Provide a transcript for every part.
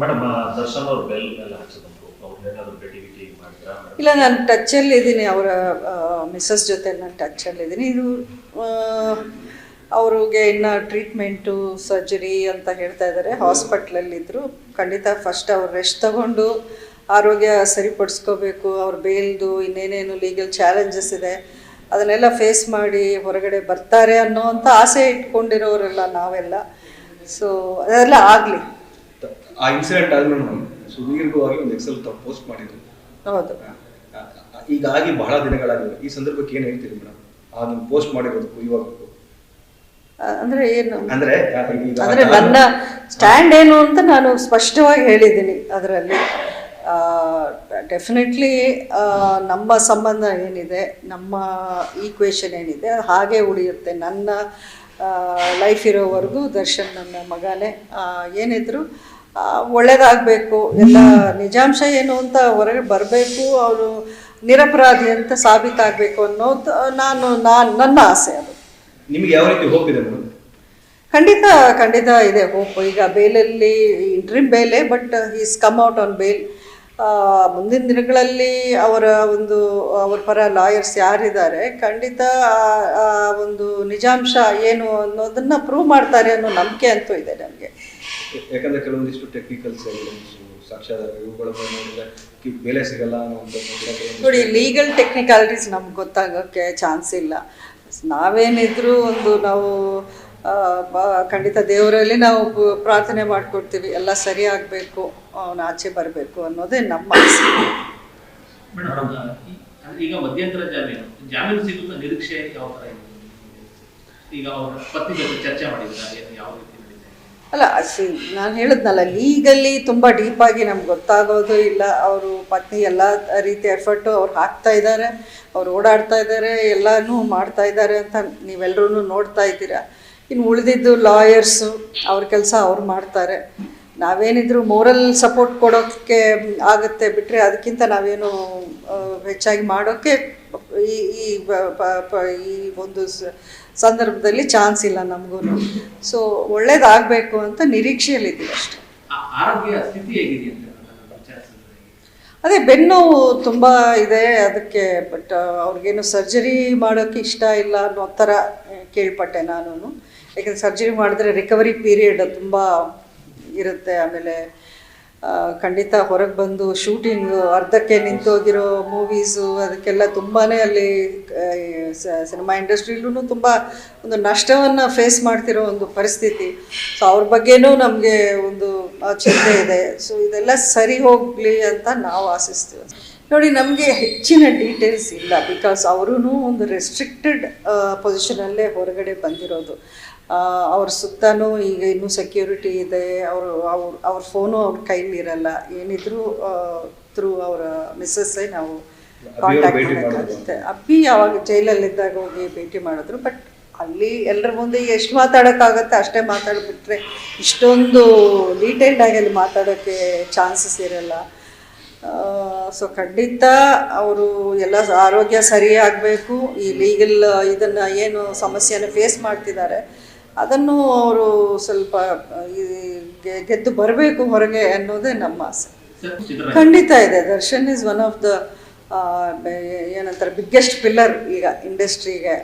Madam Darshan bell ಇಲ್ಲ, ನಾನು ಟಚ್ಚಲ್ಲಿ ಇದ್ದೀನಿ. ಅವರ ಮಿಸ್ಸಸ್ ಜೊತೆ ನಾನು ಟಚ್ಚಲ್ಲಿ ಇದ್ದೀನಿ. ಇದು ಅವ್ರಿಗೆ ಇನ್ನು ಟ್ರೀಟ್ಮೆಂಟು ಸರ್ಜರಿ ಅಂತ ಹೇಳ್ತಾ ಇದ್ದಾರೆ ಹಾಸ್ಪಿಟ್ಲಲ್ಲಿದ್ದರು ಖಂಡಿತ ಫಸ್ಟ್ ಅವ್ರು ರೆಸ್ಟ್ ತಗೊಂಡು ಆರೋಗ್ಯ ಸರಿಪಡಿಸ್ಕೋಬೇಕು. ಅವ್ರ ಬೇಲ್ದು ಇನ್ನೇನೇನು ಲೀಗಲ್ ಚಾಲೆಂಜಸ್ ಇದೆ. ಅದನ್ನೆಲ್ಲ ಫೇಸ್ ಮಾಡಿ ಹೊರಗಡೆ ಬರ್ತಾರೆ ಅನ್ನೋ ಅಂತ ಆಸೆ ಇಟ್ಕೊಂಡಿರೋರೆಲ್ಲ ನಾವೆಲ್ಲ. ಸೊ ಅದೆಲ್ಲ ಆಗಲಿ. ಆ ಇನ್ಸಿಡೆಂಟ್ ಆದ್ಮೇಲೆ ನಾವು ಸುದೀರ್ಘವಾಗಿ ಒಂದು ಎಕ್ಸೆಲ್ ತಾವು ಪೋಸ್ಟ್ ಮಾಡಿದ್ರು. ಹೌದು. ಆ, ಆ, ಈಗಾಗಿ ಬಹಳ ದಿನಗಳಾಗಿವೆ. ಈ ಸಂದರ್ಭಕ್ಕೆ ಏನು ಹೇಳ್ತೀರಿ ಮೇಡಮ್ ನೀವು ಪೋಸ್ಟ್ ಮಾಡಿರೋದಕ್ಕೂ ಇವಾಗ ಅಂದ್ರೆ ಏನು? ಅಂದ್ರೆ ಅಂದ್ರೆ ನನ್ನ ಸ್ಟ್ಯಾಂಡ್ ಏನು ಅಂತ ನಾನು ಸ್ಪಷ್ಟವಾಗಿ ಹೇಳಿದ್ದೀನಿ ಅದರಲ್ಲಿ. ಡೆಫಿನೆಟ್ಲಿ ನಮ್ಮ ಸಂಬಂಧ ಏನಿದೆ ನಮ್ಮ ಈಕ್ವೇಷನ್ ಏನಿದೆ ಅದು ಹಾಗೆ ಉಳಿಯುತ್ತೆ. ನನ್ನ ಲೈಫ್ ಇರೋವರೆಗೂ ದರ್ಶನ್ ನನ್ನ ಮಗನೇ. ಆ, ಏನಿದ್ರು ಆ, ಒಳ್ಳೇದಾಗಬೇಕು. ಎಲ್ಲ ನಿಜಾಂಶ ಏನು ಅಂತ ಹೊರಗೆ ಬರಬೇಕು ಅವರು ನಿರಪರಾಧಿ ಅಂತ ಸಾಬೀತಾಗಬೇಕು ಅನ್ನೋದು ನಾನು ನಾನು ನನ್ನ ಆಸೆ ಅದು. ನಿಮಗೆ ಯಾವ ರೀತಿ ಹೋಪ್ ಇದೆ ಮೇಡಮ್? ಖಂಡಿತ ಖಂಡಿತ ಇದೆ ಹೋಪ್ ಈಗ ಬೇಲಲ್ಲಿ ಇಂಟ್ರಿಮ್ ಬೇಲೆ but is come out on bail ಮುಂದಿನ ದಿನಗಳಲ್ಲಿ ಅವರ ಒಂದು ಅವರ ಪರ ಲಾಯರ್ಸ್ ಯಾರಿದ್ದಾರೆ ಖಂಡಿತ ಒಂದು ನಿಜಾಂಶ ಏನು ಅನ್ನೋದನ್ನು ಪ್ರೂವ್ ಮಾಡ್ತಾರೆ ಅನ್ನೋ ನಂಬಿಕೆ ಅಂತೂ ಇದೆ ನನಗೆ ಯಾಕಂದ್ರೆ ಕೆಲವೊಂದಿಷ್ಟು ಟೆಕ್ನಿಕಲ್ಸ್ ಸಾಕ್ಷ್ಯಾಧಾರ ಬೆಲೆ ಸಿಗಲ್ಲ ನೋಡಿ ಲೀಗಲ್ ಟೆಕ್ನಿಕಾಲಿಟೀಸ್ ನಮ್ಗೆ ಗೊತ್ತಾಗೋಕ್ಕೆ ಚಾನ್ಸ್ ಇಲ್ಲ. ನಾವೇನಿದ್ರು ಒಂದು ನಾವು ಖಂಡಿತ ದೇವರಲ್ಲಿ ನಾವು ಪ್ರಾರ್ಥನೆ ಮಾಡ್ಕೊಡ್ತೀವಿ. ಎಲ್ಲ ಸರಿ ಆಗಬೇಕು ಅವನು ಆಚೆ ಬರಬೇಕು ಅನ್ನೋದೇ ನಮ್ಮ ಆಸೆ. ಈಗ ಮಧ್ಯಂತರ ಜಾಮೀನು ಜಾಮೀನು ಸಿಗುತ್ತ ನಿರೀಕ್ಷೆ ಯಾವ ಥರ ಇದೆ? ಈಗ ಅವರ ಪತ್ನಿ ಜೊತೆ ಚರ್ಚೆ ಮಾಡಿದ್ದಾರೆ ಯಾವ ರೀತಿ? ನಡೀತಾ ಅಸಿ ನಾನು ಹೇಳಿದ್ನಲ್ಲ ಲೀಗಲ್ಲಿ ತುಂಬ ಡೀಪಾಗಿ ನಮ್ಗೆ ಗೊತ್ತಾಗೋದು ಇಲ್ಲ. ಅವರು ಪತ್ನಿ ಎಲ್ಲ ರೀತಿ ಎಫರ್ಟು ಅವ್ರು ಹಾಕ್ತಾ ಇದ್ದಾರೆ ಅವ್ರು ಓಡಾಡ್ತಾ ಇದ್ದಾರೆ ಎಲ್ಲನೂ ಮಾಡ್ತಾ ಇದ್ದಾರೆ ಅಂತ ನೀವೆಲ್ಲರೂ ನೋಡ್ತಾ ಇದ್ದೀರಾ? ಇನ್ನು ಉಳಿದಿದ್ದು ಲಾಯರ್ಸು ಅವ್ರ ಕೆಲಸ ಅವ್ರು ಮಾಡ್ತಾರೆ. ನಾವೇನಿದ್ರು ಮೋರಲ್ ಸಪೋರ್ಟ್ ಕೊಡೋಕ್ಕೆ ಆಗುತ್ತೆ ಬಿಟ್ಟರೆ ಅದಕ್ಕಿಂತ ನಾವೇನು ಹೆಚ್ಚಾಗಿ ಮಾಡೋಕ್ಕೆ ಈ ಈ ಈ ಒಂದು ಸಂದರ್ಭದಲ್ಲಿ ಚಾನ್ಸ್ ಇಲ್ಲ ನಮಗೂ. ಸೊ ಒಳ್ಳೇದಾಗಬೇಕು ಅಂತ ನಿರೀಕ್ಷೆಯಲ್ಲಿದ್ದೀವಿ ಅಷ್ಟೇ. ಅದೇ ಬೆನ್ನು ತುಂಬ ಇದೆ ಅದಕ್ಕೆ ಬಟ್ ಅವ್ರಿಗೇನು ಸರ್ಜರಿ ಮಾಡೋಕ್ಕೆ ಇಷ್ಟ ಇಲ್ಲ ಅನ್ನೋ ಥರ ಕೇಳ್ಪಟ್ಟೆ ನಾನು ಯಾಕಂದರೆ ಸರ್ಜರಿ ಮಾಡಿದ್ರೆ ರಿಕವರಿ ಪೀರಿಯಡ್ ತುಂಬ ಇರುತ್ತೆ. ಆಮೇಲೆ ಖಂಡಿತ ಹೊರಗೆ ಬಂದು ಶೂಟಿಂಗು ಅರ್ಧಕ್ಕೆ ನಿಂತೋಗಿರೋ ಮೂವೀಸು ಅದಕ್ಕೆಲ್ಲ ತುಂಬಾ ಅಲ್ಲಿ ಸಿನಿಮಾ ಇಂಡಸ್ಟ್ರಿಲೂ ತುಂಬ ಒಂದು ನಷ್ಟವನ್ನು ಫೇಸ್ ಮಾಡ್ತಿರೋ ಒಂದು ಪರಿಸ್ಥಿತಿ. ಸೊ ಅವ್ರ ಬಗ್ಗೆನೂ ನಮಗೆ ಒಂದು ಚಿಂತೆ ಇದೆ. ಸೊ ಇದೆಲ್ಲ ಸರಿ ಹೋಗಲಿ ಅಂತ ನಾವು ಆಶಿಸ್ತೀವಿ. ನೋಡಿ, ನಮಗೆ ಹೆಚ್ಚಿನ ಡೀಟೇಲ್ಸ್ ಇಲ್ಲ. ಬಿಕಾಸ್ ಅವರೂ ಒಂದು ರೆಸ್ಟ್ರಿಕ್ಟೆಡ್ ಪೊಸಿಷನಲ್ಲೇ ಹೊರಗಡೆ ಬಂದಿರೋದು. ಅವ್ರ ಸುತ್ತಾನೂ ಈಗ ಇನ್ನೂ ಸೆಕ್ಯೂರಿಟಿ ಇದೆ ಅವರು ಅವ್ರ ಅವ್ರ ಫೋನು ಅವ್ರ ಕೈಲಿ ಇರಲ್ಲ. ಏನಿದ್ರು ಥ್ರೂ ಅವರ ಮಿಸ್ಸಸ್ಸೇ ನಾವು ಕಾಂಟ್ಯಾಕ್ಟ್ ಮಾಡಬೇಕಾಗುತ್ತೆ ಅಪ್ಪಿ ಮಾಡೋಕ್ಕಾಗುತ್ತೆ ಜೈಲಲ್ಲಿ ಯಾವಾಗ ಜೈಲಲ್ಲಿದ್ದಾಗ ಹೋಗಿ ಭೇಟಿ ಮಾಡಿದ್ರು ಬಟ್ ಅಲ್ಲಿ ಎಲ್ಲರ ಮುಂದೆ ಎಷ್ಟು ಮಾತಾಡೋಕ್ಕಾಗತ್ತೆ ಅಷ್ಟೇ ಮಾತಾಡಿಬಿಟ್ರೆ ಇಷ್ಟೊಂದು ಡೀಟೇಲ್ಡ್ ಆಗಿ ಅಲ್ಲಿ ಮಾತಾಡೋಕ್ಕೆ ಚಾನ್ಸಸ್ ಇರಲ್ಲ. ಸೊ ಖಂಡಿತ ಅವರು ಎಲ್ಲ ಆರೋಗ್ಯ ಸರಿಯಾಗಬೇಕು ಈ ಲೀಗಲ್ ಇದನ್ನು ಏನು ಸಮಸ್ಯೆನ ಫೇಸ್ ಮಾಡ್ತಿದ್ದಾರೆ. ಅದನ್ನು ಅವರು ಸ್ವಲ್ಪ ಗೆದ್ದು ಬರಬೇಕು ಹೊರಗೆ ಅನ್ನೋದೇ ನಮ್ಮ ಆಸೆ. ಖಂಡಿತ ಇದೆ. Darshan is one of the ಏನಂತಾರೆ ಬಿಗ್ಗೆಸ್ಟ್ ಪಿಲ್ಲರ್ ಈಗ ಇಂಡಸ್ಟ್ರಿಗೆ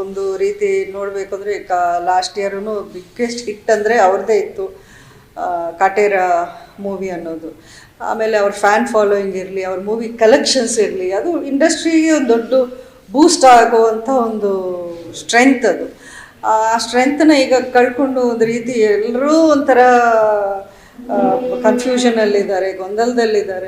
ಒಂದು ರೀತಿ ನೋಡಬೇಕು ಅಂದರೆ ಈಗ ಲಾಸ್ಟ್ ಇಯರೂ ಬಿಗ್ಗೆಸ್ಟ್ ಹಿಟ್ ಅಂದರೆ ಅವ್ರದ್ದೇ ಇತ್ತು ಕಾಟೇರ ಮೂವಿ ಅನ್ನೋದು. ಆಮೇಲೆ ಅವ್ರ ಫ್ಯಾನ್ ಫಾಲೋಯಿಂಗ್ ಇರಲಿ, ಅವ್ರ ಮೂವಿ ಕಲೆಕ್ಷನ್ಸ್ ಇರಲಿ, ಅದು ಇಂಡಸ್ಟ್ರಿಗೆ ಒಂದು ದೊಡ್ಡ ಬೂಸ್ಟ್ ಆಗುವಂಥ ಒಂದು ಸ್ಟ್ರೆಂತ್ ಅದು. ಆ ಸ್ಟ್ರೆಂತ್ನ ಈಗ ಕಳ್ಕೊಂಡು ಒಂದು ರೀತಿ ಎಲ್ಲರೂ ಒಂಥರ ಕನ್ಫ್ಯೂಷನಲ್ಲಿದ್ದಾರೆ ಗೊಂದಲದಲ್ಲಿದ್ದಾರೆ.